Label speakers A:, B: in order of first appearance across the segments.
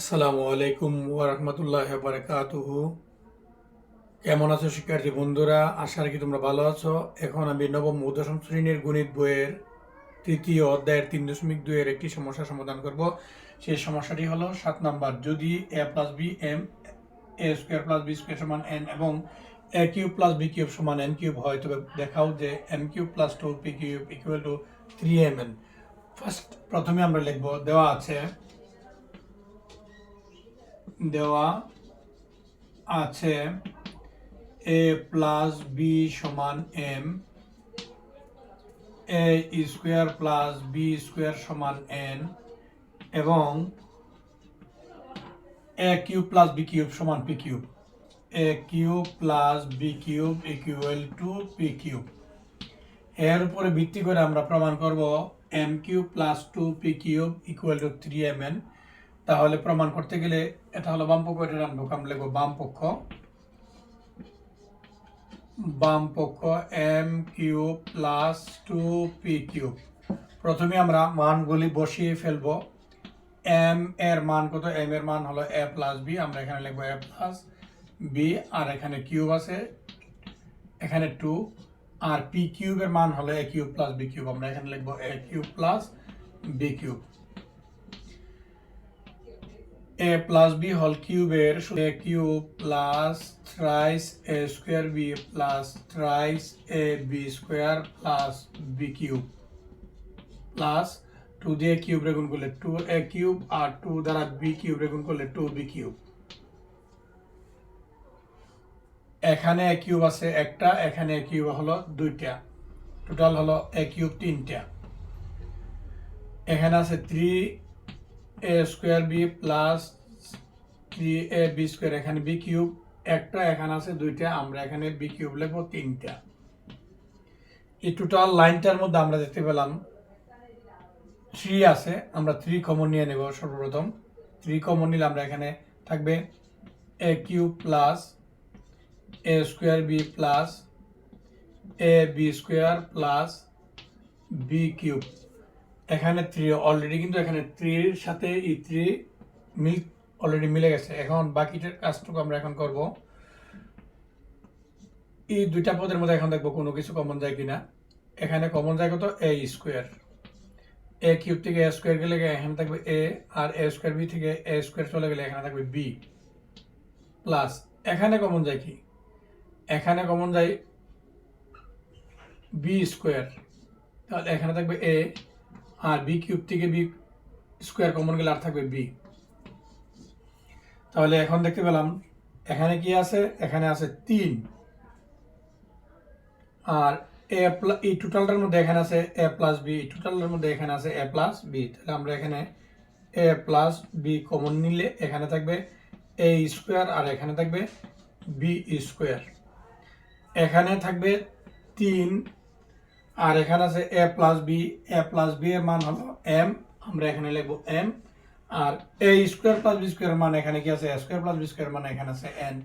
A: আসসালামু আলাইকুম ওরহমতুল্লাহ বারকাতুহু। কেমন আছো শিক্ষার্থী বন্ধুরা? আশা রাখি তোমরা ভালো আছো। এখন আমি নবম ও দশম শ্রেণির গণিত বইয়ের তৃতীয় অধ্যায়ের তিন দশমিক দুইয়ের একটি সমস্যার সমাধান করব। সেই সমস্যাটি হলো সাত নাম্বার। যদি A plus B M A square plus B square সমান এন এবং A cube plus B cube সমান এন কিউব হয়, তবে দেখাও যে M cube plus two P cube equal to three M N first প্রথমে আমরা লিখব, দেওয়া আছে দেওয়া আছে এ প্লাস বি সমান M. A square plus B square সমান এন এবং A cube plus B cube সমান P cube. A cube plus B cube equal to P cube. এর উপরে ভিত্তি করে আমরা প্রমাণ করব M cube plus two P cube equal to three M N. তাহলে প্রমাণ করতে গেলে এটা হলো বাম পক্ষ, এটা ডান পক্ষ। আমরা বাম পক্ষ। বাম পক্ষ M cube plus two P cube প্রথমে আমরা মানগুলি বসিয়ে ফেলব। এম এর মান কত? এম এর মান হলো এ প্লাস বি আমরা এখানে লিখব এ প্লাস বি আর এখানে কিউব আছে। এখানে টু আর পি কিউবের মান হলো A cube plus B cube আমরা এখানে লিখব A cube plus B cube A plus B হল কিউবের A cube plus thrice A square B plus thrice A B square plus B cube plus two দিয়ে cube রে গুণ করলে two A cube আর টু দ্বারা বি কিউব রে গুণ করলে টু বি কিউব এখানে এ কিউব আছে একটা, এখানে এ কিউব হলো দুইটা। টোটাল হলো এ কিউব তিনটা। এখানে আছে three A square B plus three A B square এখানে বি কিউব একটা এখানে আছে, দুইটা, আমরা এখানে বি কিউব লিখব, তিনটা। এই টোটাল লাইনটার মধ্যে আমরা দেখতে পেলাম থ্রি আছে, আমরা থ্রি কমন নিয়ে নেব সর্বপ্রথম। থ্রি কমন নিলে আমরা এখানে থাকবে A cube plus A square B plus A B square plus B cube এখানে থ্রি অলরেডি কিন্তু এখানে থ্রির সাথে এই থ্রি মিল অলরেডি মিলে গেছে। এখন বাকিটার কাজটুকু আমরা এখন করব। এই দুইটা পদের মধ্যে এখন দেখব কোনো কিছু কমন যায় কিনা। এখানে কমন যায় কত? এ স্কোয়ার এ কিউব থেকে এ স্কোয়ার গেলে এখানে থাকবে A R A square B থেকে এ স্কোয়ার চলে গেলে এখানে থাকবে বি প্লাস এখানে কমন যায় কি? এখানে কমন যায় বি স্কোয়ার তাহলে এখানে থাকবে এ আর বি কিউব থেকে বি স্কোয়ার কমন গেলে আর থাকবে বি তাহলে এখন দেখতে পেলাম, এখানে কি আছে? এখানে আছে তিন। আর এ এই টোটালটার মধ্যে এখানে আছে এ প্লাস বি টোটালটার মধ্যে এখানে আছে এ প্লাস বি তাহলে আমরা এখানে এ প্লাস বি কমন নিলে এখানে থাকবে এ স্কোয়ার আর এখানে থাকবে বি স্কোয়ার এখানে থাকবে তিন আর এখানে আছে A plus B A plus B এর মান হলো এম আমরা এখানে লিখব M R A square plus B square মান এখানে কি আছে? A square plus B square মান এখানে আছে এন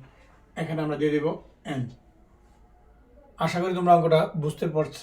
A: এখানে আমরা দিয়ে দেবো এন আশা করি তোমরা অঙ্কটা বুঝতে পারছ।